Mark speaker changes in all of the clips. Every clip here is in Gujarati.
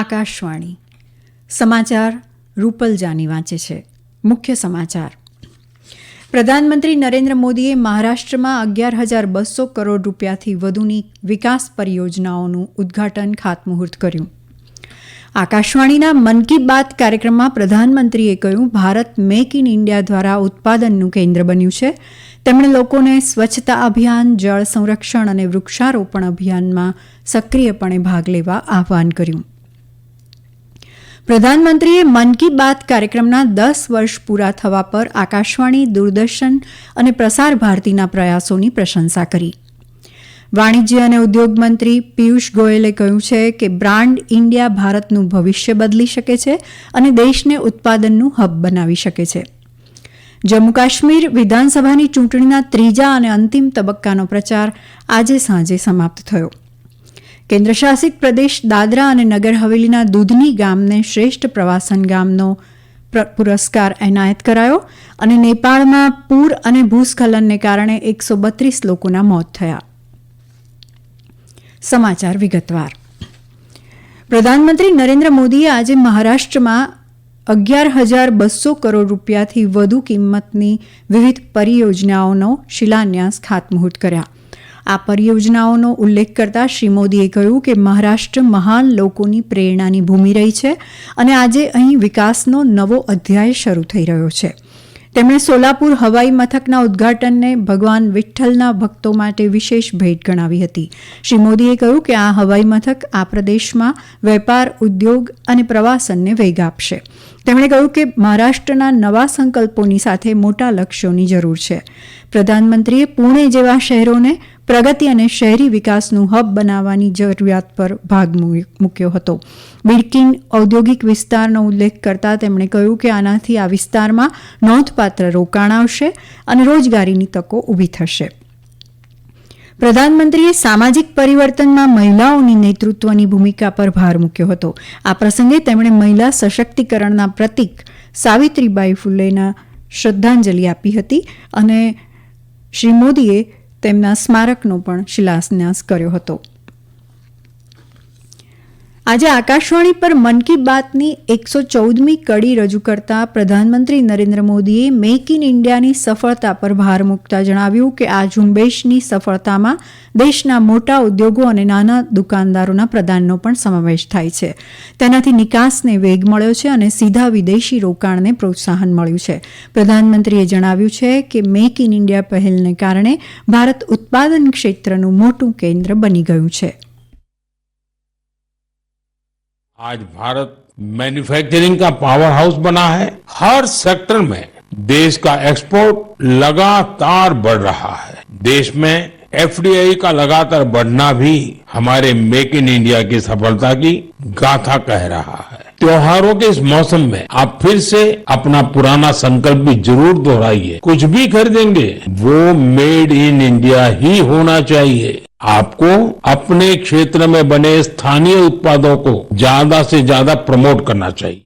Speaker 1: આકાશવાણી. સમાચાર રૂપલ જાની વાંચે છે. મુખ્ય સમાચાર. પ્રધાનમંત્રી નરેન્દ્ર મોદીએ મહારાષ્ટ્રમાં અગિયાર હજાર બસો કરોડ રૂપિયાથી વધુની વિકાસ પરિયોજનાઓનું ઉદ્ઘાટન ખાતમુહૂર્ત કર્યું. આકાશવાણીના મન કી બાત કાર્યક્રમમાં પ્રધાનમંત્રીએ કહ્યું, ભારત મેક ઇન ઇન્ડિયા દ્વારા ઉત્પાદનનું કેન્દ્ર બન્યું છે. તેમણે લોકોને સ્વચ્છતા અભિયાન, જળ સંરક્ષણ અને વૃક્ષારોપણ અભિયાનમાં સક્રિયપણે ભાગ લેવા આહવાન કર્યું. પ્રધાનમંત્રીએ મન કી બાત કાર્યક્રમના દસ વર્ષ પૂરા થવા પર આકાશવાણી, દૂરદર્શન અને પ્રસાર ભારતીના પ્રયાસોની પ્રશંસા કરી. વાણિજ્ય અને ઉદ્યોગ મંત્રી પિયુષ ગોયલે કહ્યું છે કે બ્રાન્ડ ઇન્ડિયા ભારતનું ભવિષ્ય બદલી શકે છે અને દેશને ઉત્પાદનનું હબ બનાવી શકે છે. જમ્મુ કાશ્મીર વિધાનસભાની ચૂંટણીના ત્રીજા અને અંતિમ તબક્કાનો પ્રચાર આજે સાંજે સમાપ્ત થયો. કેન્દ્રશાસિત પ્રદેશ દાદરા અને નગર હવેલીના દૂધની ગામને શ્રેષ્ઠ પ્રવાસન ગામનો પુરસ્કાર એનાયત કરાયો અને નેપાળમાં પૂર અને ભૂસ્ખલનને કારણે એકસો બત્રીસ લોકોના મોત થયા. સમાચાર વિગતવાર. પ્રધાનમંત્રી નરેન્દ્ર મોદીએ આજે મહારાષ્ટ્રમાં અગિયાર હજાર બસો કરોડ રૂપિયાથી વધુ કિંમતની વિવિધ પરિયોજનાઓનો શિલાન્યાસ ખાતમુહૂર્ત કર્યા. આ પરિયોજનાઓનો ઉલ્લેખ કરતા શ્રી મોદીએ કહ્યું કે મહારાષ્ટ્ર મહાન લોકોની પ્રેરણાની ભૂમિ રહી છે અને આજે અહીં વિકાસનો નવો અધ્યાય શરૂ થઈ રહ્યો છે. તેમણે સોલાપુર હવાઈ મથકના ઉદ્ઘાટનને ભગવાન વિઠ્ઠલના ભક્તો માટે વિશેષ ભેટ ગણાવી હતી. શ્રી મોદીએ કહ્યું કે આ હવાઈ મથક આ પ્રદેશમાં વેપાર, ઉદ્યોગ અને પ્રવાસનને વેગ આપશે. તેમણે કહ્યું કે મહારાષ્ટ્રના નવા સંકલ્પોની સાથે મોટા લક્ષ્યોની જરૂર છે. પ્રધાનમંત્રીએ પુણે જેવા શહેરોને પ્રગતિ અને શહેરી વિકાસનું હબ બનાવવાની જરૂરિયાત પર ભાગ મૂક્યો હતો. બિડકિન ઔદ્યોગિક વિસ્તારનો ઉલ્લેખ કરતા તેમણે કહ્યું કે આનાથી આ વિસ્તારમાં નોંધપાત્ર રોકાણ આવશે અને રોજગારીની તકો ઊભી થશે. પ્રધાનમંત્રીએ સામાજિક પરિવર્તનમાં મહિલાઓની નેતૃત્વની ભૂમિકા પર ભાર મૂક્યો હતો. આ પ્રસંગે તેમણે મહિલા સશક્તિકરણના પ્રતીક સાવિત્રીબાઈ ફૂલેના શ્રદ્ધાંજલિ આપી હતી અને શ્રી મોદીએ તેમના સ્મારકનો પણ શિલાન્યાસ કર્યો હતો. આજે આકાશવાણી પર મન કી બાતની એકસો ચૌદમી કડી રજૂ કરતા પ્રધાનમંત્રી નરેન્દ્ર મોદીએ મેક ઇન ઇન્ડિયાની સફળતા પર ભાર મૂકતા જણાવ્યું કે આ ઝુંબેશની સફળતામાં દેશના મોટા ઉદ્યોગો અને નાના દુકાનદારોના પ્રદાનનો પણ સમાવેશ થાય છે. તેનાથી નિકાસને વેગ મળ્યો છે અને સીધા વિદેશી રોકાણને પ્રોત્સાહન મળ્યું છે. પ્રધાનમંત્રીએ જણાવ્યું છે કે મેક ઇન ઇન્ડિયા પહેલને કારણે ભારત ઉત્પાદન ક્ષેત્રનું મોટું કેન્દ્ર બની ગયું છે.
Speaker 2: आज भारत मैन्युफैक्चरिंग का पावर हाउस बना है। हर सेक्टर में देश का एक्सपोर्ट लगातार बढ़ रहा है। देश में एफडीआई का लगातार बढ़ना भी हमारे मेक इन इंडिया की सफलता की गाथा कह रहा है। त्योहारों के इस मौसम में आप फिर से अपना पुराना संकल्प भी ज़रूर दोहराइए। कुछ भी खरीदेंगे, वो मेड इन इंडिया ही होना चाहिए। आपको अपने क्षेत्र में बने स्थानीय उत्पादों को ज्यादा से ज्यादा प्रमोट करना चाहिए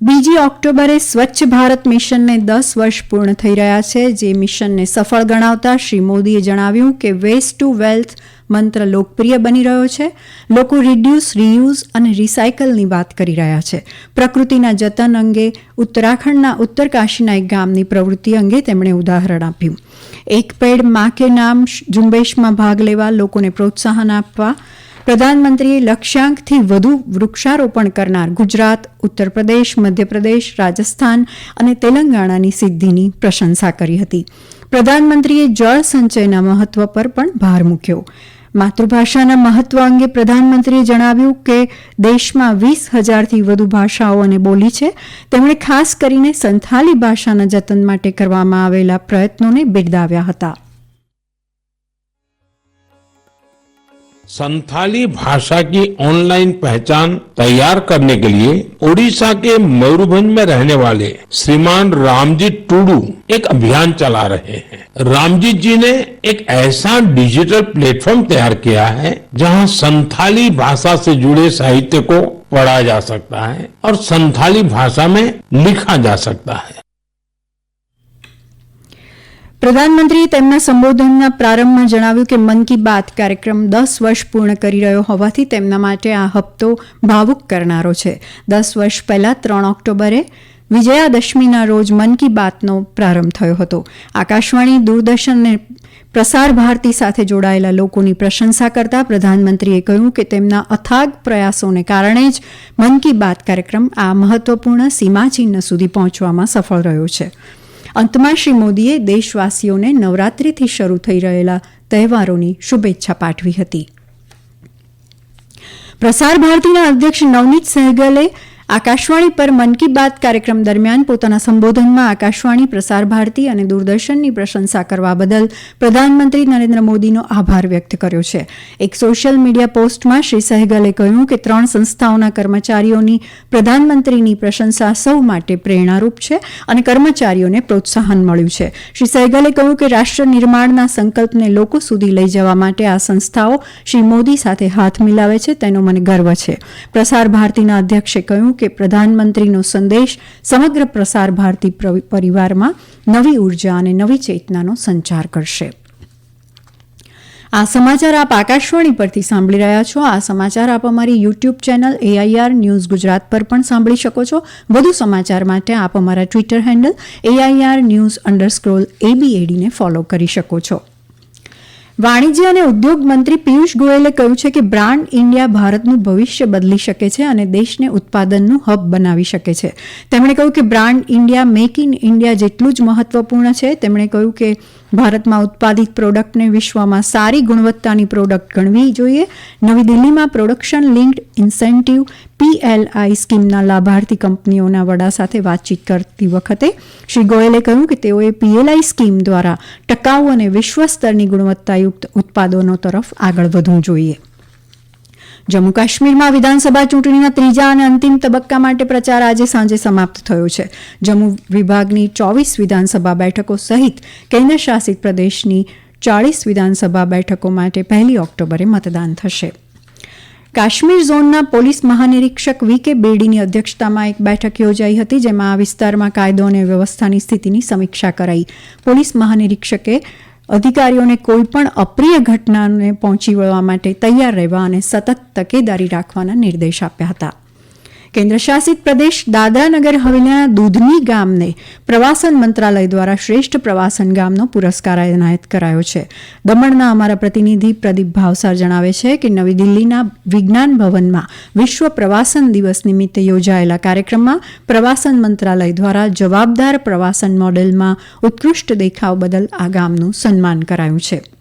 Speaker 1: બીજી ઓક્ટોબરે સ્વચ્છ ભારત મિશનને દસ વર્ષ પૂર્ણ થઈ રહ્યા છે જે મિશનને સફળ ગણાવતા શ્રી મોદીએ જણાવ્યું કે વેસ્ટ ટુ વેલ્થ મંત્ર લોકપ્રિય બની રહ્યો છે લોકો રિડ્યુસ રિયુઝ અને રિસાયકલની વાત કરી રહ્યા છે પ્રકૃતિના જતન અંગે ઉત્તરાખંડના ઉત્તરકાશીના એક ગામની પ્રવૃત્તિ અંગે તેમણે ઉદાહરણ આપ્યું એક પેડ મા કે નામ ઝુંબેશમાં ભાગ લેવા, લોકોને પ્રોત્સાહન આપવા. પ્રધાનમંત્રીએ લક્ષ્યાંકથી વધુ વૃક્ષારોપણ કરનાર ગુજરાત ઉત્તર પ્રદેશ મધ્યપ્રદેશ, રાજસ્થાન અને તેલંગાણાની સિદ્ધિની પ્રશંસા કરી હતી. પ્રધાનમંત્રીએ જળ સંચયના મહત્વ પર પણ ભાર મૂક્યો. માતૃભાષાના મહત્વ અંગે પ્રધાનમંત્રીએ જણાવ્યું કે દેશમાં વીસ હજારથી વધુ ભાષાઓ અને બોલી છે. તેમણે ખાસ કરીને સંથાલી ભાષાના જતન માટે કરવામાં આવેલા પ્રયત્નોને બિરદાવ્યા હતા.
Speaker 2: संथाली भाषा की ऑनलाइन पहचान तैयार करने के लिए ओडिशा के मयूरभंज में रहने वाले श्रीमान रामजीत टूडू एक अभियान चला रहे हैं। रामजीत जी ने एक ऐसा डिजिटल प्लेटफॉर्म तैयार किया है जहाँ संथाली भाषा से जुड़े साहित्य को पढ़ा जा सकता है और संथाली भाषा में लिखा जा सकता है।
Speaker 1: પ્રધાનમંત્રીએ તેમના સંબોધનના પ્રારંભમાં જણાવ્યું કે મન કી બાત કાર્યક્રમ દસ વર્ષ પૂર્ણ કરી રહ્યો હોવાથી તેમના માટે આ હપ્તો ભાવુક કરનારો છે. દસ વર્ષ પહેલા ત્રણ ઓક્ટોબરે વિજયાદશમીના રોજ મન કી બાતનો પ્રારંભ થયો હતો. આકાશવાણી દૂરદર્શન અને પ્રસાર ભારતી સાથે જોડાયેલા લોકોની પ્રશંસા કરતા પ્રધાનમંત્રીએ કહ્યું કે તેમના અથાગ પ્રયાસોને કારણે જ મન કી બાત કાર્યક્રમ આ મહત્વપૂર્ણ સીમાચિહ્ન સુધી પહોંચવામાં સફળ રહ્યો છે. અંતમાં શ્રી મોદીએ દેશવાસીઓને નવરાત્રિથી શરૂ થઈ રહેલા તહેવારોની શુભેચ્છા પાઠવી હતી. પ્રસાર ભારતીના અધ્યક્ષ નવનીત સહેગલે આકાશવાણી પર મન કી બાત કાર્યક્રમ દરમિયાન પોતાના સંબોધનમાં આકાશવાણી, પ્રસાર ભારતી અને દૂરદર્શનની પ્રશંસા કરવા બદલ પ્રધાનમંત્રી નરેન્દ્ર મોદીનો આભાર વ્યક્ત કર્યો છે. એક સોશિયલ મીડિયા પોસ્ટમાં શ્રી સહેગલે કહ્યું કે ત્રણ સંસ્થાઓના કર્મચારીઓની પ્રધાનમંત્રીની પ્રશંસા સૌ માટે પ્રેરણારૂપ છે અને કર્મચારીઓને પ્રોત્સાહન મળ્યું છે. શ્રી સહેગલે કહ્યું કે રાષ્ટ્ર નિર્માણના સંકલ્પને લોકો સુધી લઈ જવા માટે આ સંસ્થાઓ શ્રી મોદી સાથે હાથ મિલાવે છે, તેનો મને ગર્વ છે. પ્રસાર ભારતીના અધ્યક્ષે કહ્યું કે પ્રધાનમંત્રીનો સંદેશ સમગ્ર પ્રસાર ભારતી પરિવારમાં નવી ઊર્જા અને નવી ચેતનાનો સંચાર કરશે. આ સમાચાર આપ આકાશવાણી પરથી સાંભળી રહ્યા છો. આ સમાચાર આપ અમારી YouTube channel AIR news Gujarat પર પણ સાંભળી શકો છો. વધુ સમાચાર માટે આપ અમારા Twitter handle AIR news underscore એબીએડીને follow કરી શકો છો. વાણિજ્ય અને ઉદ્યોગ મંત્રી પિયુષ ગોયલે કહ્યું છે કે બ્રાન્ડ ઇન્ડિયા ભારતનું ભવિષ્ય બદલી શકે છે અને દેશને ઉત્પાદનનું હબ બનાવી શકે છે. તેમણે કહ્યું કે brand India make in India જેટલું જ મહત્વપૂર્ણ છે. તેમણે કહ્યું કે ભારતમાં ઉત્પાદિત પ્રોડક્ટને વિશ્વમાં સારી ગુણવત્તાની પ્રોડક્ટ ગણવી જોઈએ. નવી દિલ્હીમાં પ્રોડક્શન લિંક્ડ ઇન્સેન્ટિવ પીએલઆઈ સ્કીમના લાભાર્થી કંપનીઓના વડા સાથે વાતચીત કરતી વખતે શ્રી ગોયલે કહ્યું કે તેઓએ પીએલઆઈ સ્કીમ દ્વારા ટકાઉ અને વિશ્વ સ્તરની ગુણવત્તાયુક્ત ઉત્પાદનો તરફ આગળ વધવું જોઈએ. જમ્મુ કાશ્મીરમાં વિધાનસભા ચૂંટણીના ત્રીજા અને અંતિમ તબક્કા માટે પ્રચાર આજે સાંજે સમાપ્ત થયો છે. જમ્મુ વિભાગની ચોવીસ વિધાનસભા બેઠકો સહિત કેન્દ્ર શાસિત પ્રદેશની ચાળીસ વિધાનસભા બેઠકો માટે પહેલી ઓક્ટોબરે મતદાન થશે. કાશ્મીર ઝોનના પોલીસ મહાનિરીક્ષક વી કે બેડીની અધ્યક્ષતામાં એક બેઠક યોજાઈ હતી, જેમાં આ વિસ્તારમાં કાયદો અને વ્યવસ્થાની સ્થિતિની સમીક્ષા કરાઈ. પોલીસ મહાનિરીક્ષકે અધિકારીઓને કોઈપણ અપ્રિય ઘટનાને પહોંચી વળવા માટે તૈયાર રહેવા અને સતત તકેદારી રાખવાના નિર્દેશ આપ્યા હતા. કેન્દ્ર શાસિત પ્રદેશ દાદરાનગર હવેલીના દૂધની ગામને પ્રવાસન મંત્રાલય દ્વારા શ્રેષ્ઠ પ્રવાસન ગામનો પુરસ્કાર એનાયત કરાયો છે. દમણના અમારા પ્રતિનિધિ પ્રદીપ ભાવસાર જણાવે છે કે નવી દિલ્હીના વિજ્ઞાન ભવનમાં વિશ્વ પ્રવાસન દિવસ નિમિત્તે યોજાયેલા કાર્યક્રમમાં પ્રવાસન મંત્રાલય દ્વારા જવાબદાર પ્રવાસન મોડેલમાં ઉત્કૃષ્ટ દેખાવ બદલ આ ગામનું સન્માન કરાયું છે.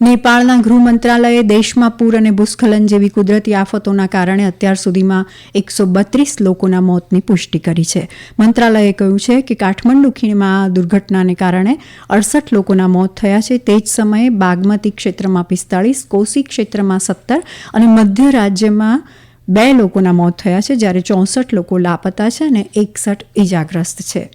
Speaker 1: નેપાળના ગૃહ મંત્રાલયે દેશમાં પૂર અને ભૂસ્ખલન જેવી કુદરતી આફતોના કારણે અત્યાર સુધીમાં એકસો બત્રીસ લોકોના મોતની પુષ્ટિ કરી છે. મંત્રાલયે કહ્યું છે કે કાઠમંડુ ખીણમાં આ દુર્ઘટનાને કારણે અડસઠ લોકોના મોત થયા છે. તે જ સમયે બાગમતી ક્ષેત્રમાં પિસ્તાળીસ, કોસી ક્ષેત્રમાં સત્તર અને મધ્ય રાજ્યમાં બે લોકોના મોત થયા છે, જ્યારે ચોસઠ લોકો લાપતા છે અને એકસઠ ઇજાગ્રસ્ત છે.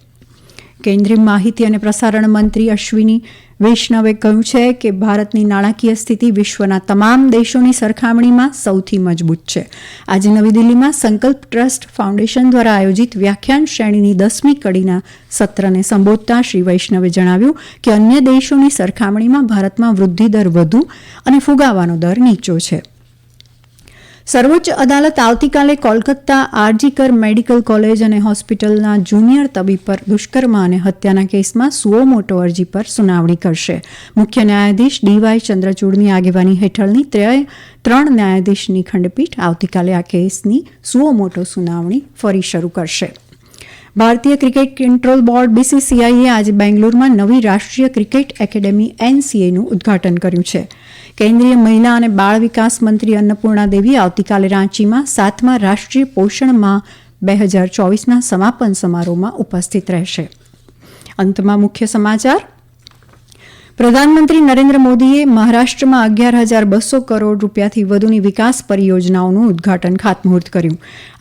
Speaker 1: કેન્દ્રીય માહિતી અને પ્રસારણ મંત્રી અશ્વિની વૈષ્ણવે કહ્યું છે કે ભારતની નાણાકીય સ્થિતિ વિશ્વના તમામ દેશોની સરખામણીમાં સૌથી મજબૂત છે. આજે નવી દિલ્હીમાં સંકલ્પ ટ્રસ્ટ ફાઉન્ડેશન દ્વારા આયોજિત વ્યાખ્યાન શ્રેણીની દસમી કડીના સત્રને સંબોધતા શ્રી વૈષ્ણવે જણાવ્યું કે અન્ય દેશોની સરખામણીમાં ભારતમાં વૃદ્ધિદર વધુ અને ફુગાવાનો દર નીચો છે. સર્વોચ્ચ અદાલત આવતીકાલે કોલકાતા આરજીકર મેડિકલ કોલેજ અને હોસ્પિટલના જુનિયર તબીબ પર દુષ્કર્મ અને હત્યાના કેસમાં સુઓ મોટો અરજી પર સુનાવણી કરશે. મુખ્ય ન્યાયાધીશ ડીવાય ચંદ્રચૂડની આગેવાની હેઠળની ત્રણ ન્યાયાધીશની ખંડપીઠ આવતીકાલે આ કેસની સુઓ મોટો સુનાવણી ફરી શરૂ કરશે. ભારતીય ક્રિકેટ કંટ્રોલ બોર્ડ બીસીસીઆઈએ આજે બેંગ્લોરમાં નવી રાષ્ટ્રીય ક્રિકેટ એકેડેમી એનસીએનું ઉદ્ઘાટન કર્યું છે. કેન્દ્રીય મહિલા અને બાળ વિકાસ મંત્રી અન્નપૂર્ણા દેવી આવતીકાલે રાંચીમાં સાતમા રાષ્ટ્રીય પોષણ માહ બે હજાર ચોવીસના સમાપન સમારોહમાં ઉપસ્થિત રહેશે. અંતમાં મુખ્ય સમાચાર પ્રધાનમંત્રી નરેન્દ્ર મોદીએ મહારાષ્ટ્રમાં અગિયાર હજાર બસો કરોડ રૂપિયાથી વધુની વિકાસ પરિયોજનાઓનું ઉદ્ઘાટન ખાતમુહૂર્ત કર્યું.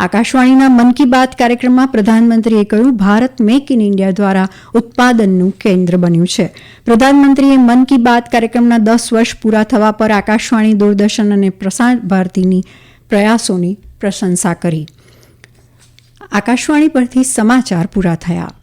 Speaker 1: આકાશવાણીના મન કી બાત કાર્યક્રમમાં પ્રધાનમંત્રીએ કહ્યું, ભારત મેક ઇન ઇન્ડિયા દ્વારા ઉત્પાદનનું કેન્દ્ર બન્યું છે. પ્રધાનમંત્રીએ મન કી બાત કાર્યક્રમના દસ વર્ષ પૂરા થવા પર આકાશવાણી દૂરદર્શન અને પ્રસાર ભારતીની પ્રયાસોની પ્રશંસા કરી. આકાશવાણી પરથી સમાચાર પૂરા થયા.